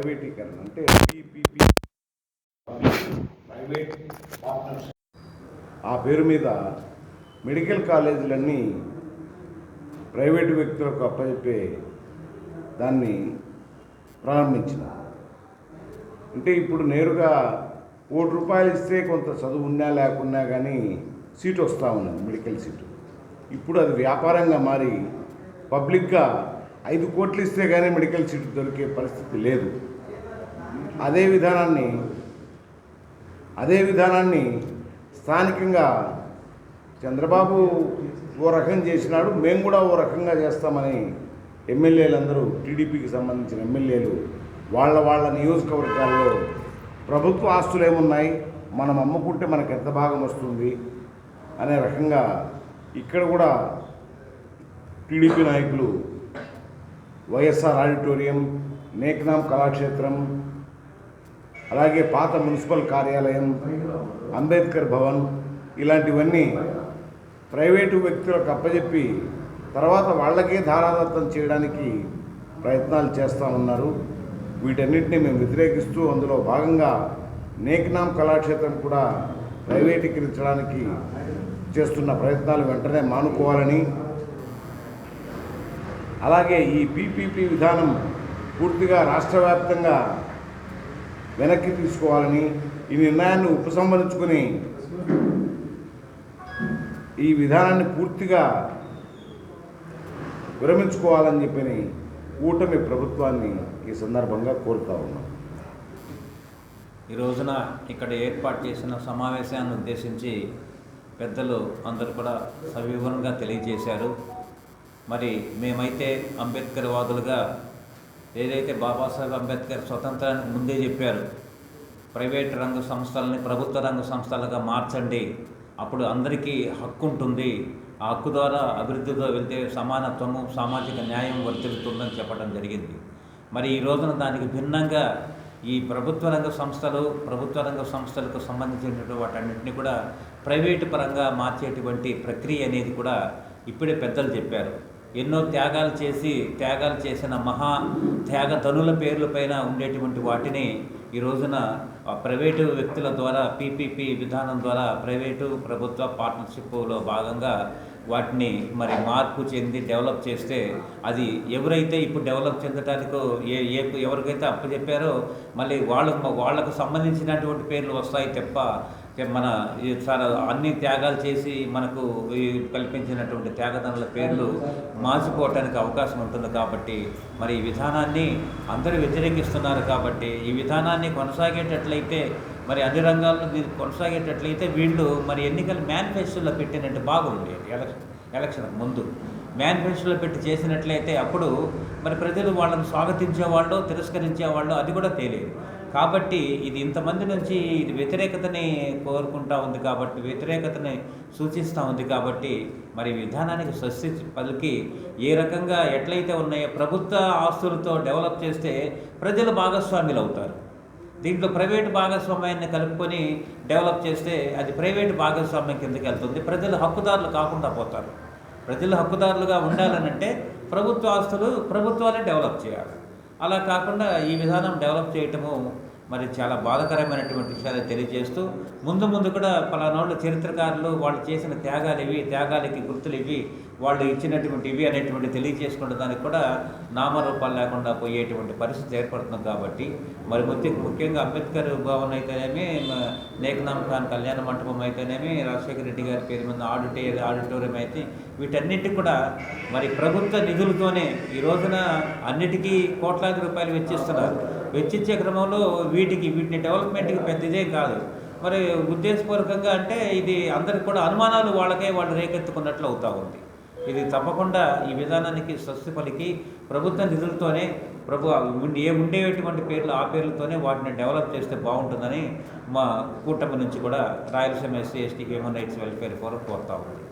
ప్రైవేటీకరణ అంటే PPP private partnership ఆ పేరు మీద మెడికల్ కాలేజీలన్నీ ప్రైవేటు వ్యక్తులకు అప్పచెప్పే దాన్ని ప్రారంభించిన. అంటే ఇప్పుడు నేరుగా కోటి రూపాయలు ఇస్తే కొంత చదువు ఉన్నా లేకున్నా కానీ సీటు వస్తూ ఉన్నది మెడికల్ సీటు. ఇప్పుడు అది వ్యాపారంగా మారి పబ్లిక్గా ఐదు కోట్లు ఇస్తే కానీ మెడికల్ సీట్ దొరికే పరిస్థితి లేదు. అదే విధానాన్ని అదే విధానాన్ని స్థానికంగా చంద్రబాబు ఓ రకం చేసినాడు మేము కూడా ఓ రకంగా చేస్తామని ఎమ్మెల్యేలందరూ టీడీపీకి సంబంధించిన ఎమ్మెల్యేలు వాళ్ళ వాళ్ళ నియోజకవర్గాల్లో ప్రభుత్వ ఆస్తులు ఏమున్నాయి మనం అమ్ముకుంటే మనకు ఎంత భాగం వస్తుంది అనే రకంగా ఇక్కడ కూడా టీడీపీ నాయకులు వైఎస్ఆర్ ఆడిటోరియం నేక్నామ్ కళాక్షేత్రం అలాగే పాత మున్సిపల్ కార్యాలయం అంబేద్కర్ భవన్ ఇలాంటివన్నీ ప్రైవేటు వ్యక్తులకు అప్పజెప్పి తర్వాత వాళ్ళకే ధారాదత్తం చేయడానికి ప్రయత్నాలు చేస్తూ ఉన్నారు. వీటన్నిటిని మేము వ్యతిరేకిస్తూ అందులో భాగంగా నేక్నామ్ కళాక్షేత్రం కూడా ప్రైవేటీకరించడానికి చేస్తున్న ప్రయత్నాలు వెంటనే మానుకోవాలని అలాగే ఈ పీపీపీ విధానం పూర్తిగా రాష్ట్ర వ్యాప్తంగా వెనక్కి తీసుకోవాలని ఈ నిర్ణయాన్ని ఉపసంహరించుకుని ఈ విధానాన్ని పూర్తిగా విరమించుకోవాలని చెప్పని కూటమి ప్రభుత్వాన్ని ఈ సందర్భంగా కోరుతా ఉన్నాం. ఈ రోజున ఇక్కడ ఏర్పాటు చేసిన సమావేశాన్ని ఉద్దేశించి పెద్దలు అందరూ కూడా సవివరంగా తెలియజేశారు. మరి మేమైతే అంబేద్కర్ వాదులుగా ఏదైతే బాబాసాహెబ్ అంబేద్కర్ స్వతంత్రానికి ముందే చెప్పారు ప్రైవేట్ రంగ సంస్థలని ప్రభుత్వ రంగ సంస్థలుగా మార్చండి అప్పుడు అందరికీ హక్కు ఉంటుంది ఆ హక్కు ద్వారా అభివృద్ధిలో వెళ్తే సమానత్వము సామాజిక న్యాయం వర్తిల్లుతుందని చెప్పడం జరిగింది. మరి ఈ రోజున దానికి భిన్నంగా ఈ ప్రభుత్వ రంగ సంస్థలు ప్రభుత్వ రంగ సంస్థలకు సంబంధించినటువంటి వాటన్నింటినీ కూడా ప్రైవేటు పరంగా మార్చేటువంటి ప్రక్రియ అనేది కూడా ఇప్పుడే పెద్దలు చెప్పారు. ఎన్నో త్యాగాలు చేసి త్యాగాలు చేసిన మహా త్యాగ ధనుల పేర్లపైన ఉండేటువంటి వాటిని ఈ రోజున ఆ ప్రైవేటు వ్యక్తుల ద్వారా పీపీపీ విధానం ద్వారా ప్రైవేటు ప్రభుత్వ పార్ట్నర్షిప్లో భాగంగా వాటిని మరి మార్పు చెంది డెవలప్ చేస్తే అది ఎవరైతే ఇప్పుడు డెవలప్ చెందటానికో ఏ ఏ ఎవరికైతే అప్పచెప్పారో మళ్ళీ వాళ్ళకు వాళ్ళకు సంబంధించినటువంటి పేర్లు వస్తాయి తప్ప మన ఈ చాలా అన్ని త్యాగాలు చేసి మనకు కల్పించినటువంటి త్యాగదనుల పేర్లు మార్చిపోవటానికి అవకాశం ఉంటుంది కాబట్టి మరి ఈ విధానాన్ని అందరూ వ్యతిరేకిస్తున్నారు కాబట్టి ఈ విధానాన్ని కొనసాగేటట్లయితే మరి అన్ని రంగాల్లో దీన్ని కొనసాగేటట్లయితే వీళ్ళు మరి ఎన్నికల మేనిఫెస్టోలో పెట్టినట్టు బాగుండేది ఎలక్షన్ ఎలక్షన్ ముందు. మేనిఫెస్టోలో పెట్టి చేసినట్లయితే అప్పుడు మరి ప్రజలు వాళ్ళని స్వాగతించేవాళ్ళు తిరస్కరించేవాళ్ళు అది కూడా తెలియదు కాబట్టి ఇది ఇంతమంది నుంచి ఇది వ్యతిరేకతని కోరుకుంటా ఉంది కాబట్టి వ్యతిరేకతని సూచిస్తూ ఉంది కాబట్టి మరి విధానానికి స్వస్తి పలికి ఏ రకంగా ఎట్లయితే ఉన్నాయో ప్రభుత్వ ఆస్తులతో డెవలప్ చేస్తే ప్రజలు భాగస్వాములు అవుతారు. దీంట్లో ప్రైవేటు భాగస్వామ్యాన్ని కలుపుకొని డెవలప్ చేస్తే అది ప్రైవేటు భాగస్వామ్యం కిందకి వెళ్తుంది. ప్రజలు హక్కుదారులు కాకుండా పోతారు. ప్రజలు హక్కుదారులుగా ఉండాలనంటే ప్రభుత్వ ఆస్తులు ప్రభుత్వాలే డెవలప్ చేయాలి. అలా కాకుండా ఈ విధానం డెవలప్ చేయటము మరి చాలా బాధకరమైనటువంటి విషయాలు తెలియజేస్తూ ముందు ముందు కూడా పలానోళ్ళు చరిత్రకారులు వాళ్ళు చేసిన త్యాగాలు ఇవి త్యాగాలకి గుర్తులు ఇవి. వాళ్ళు ఇచ్చినటువంటి ఇవి అనేటువంటి తెలియజేసుకున్న దానికి కూడా నామరూపాలు లేకుండా పోయేటువంటి పరిస్థితి ఏర్పడుతుంది కాబట్టి మరి ముఖ్యంగా అంబేద్కర్ భవన్ అయితేనేమి నేకనామ్ ఖాన్ కళ్యాణ మంటపం అయితేనేమి రాజశేఖర రెడ్డి గారి పేరు మీద ఆడిటే ఆడిటోరియం అయితే వీటన్నిటికి కూడా మరి ప్రభుత్వ నిధులతోనే ఈ రోజున అన్నిటికీ కోట్లాది రూపాయలు వెచ్చిస్తున్నారు. వెచ్చించే క్రమంలో వీటికి వీటిని డెవలప్మెంట్కి పెద్దదే కాదు. మరి ఉద్దేశపూర్వకంగా అంటే ఇది అందరికి కూడా అనుమానాలు వాళ్ళకే వాళ్ళు రేకెత్తుకున్నట్లు అవుతూ ఉంది. ఇది తప్పకుండా ఈ విధానానికి స్వస్తి పలికి ప్రభుత్వ నిధులతోనే ప్రభు ఏముండేటువంటి ఉండేటువంటి పేర్లు ఆ పేర్లతోనే వాటిని డెవలప్ చేస్తే బాగుంటుందని మా కూటమి నుంచి కూడా Rayalaseema SC ST human rights welfare forum కోరుతా ఉంది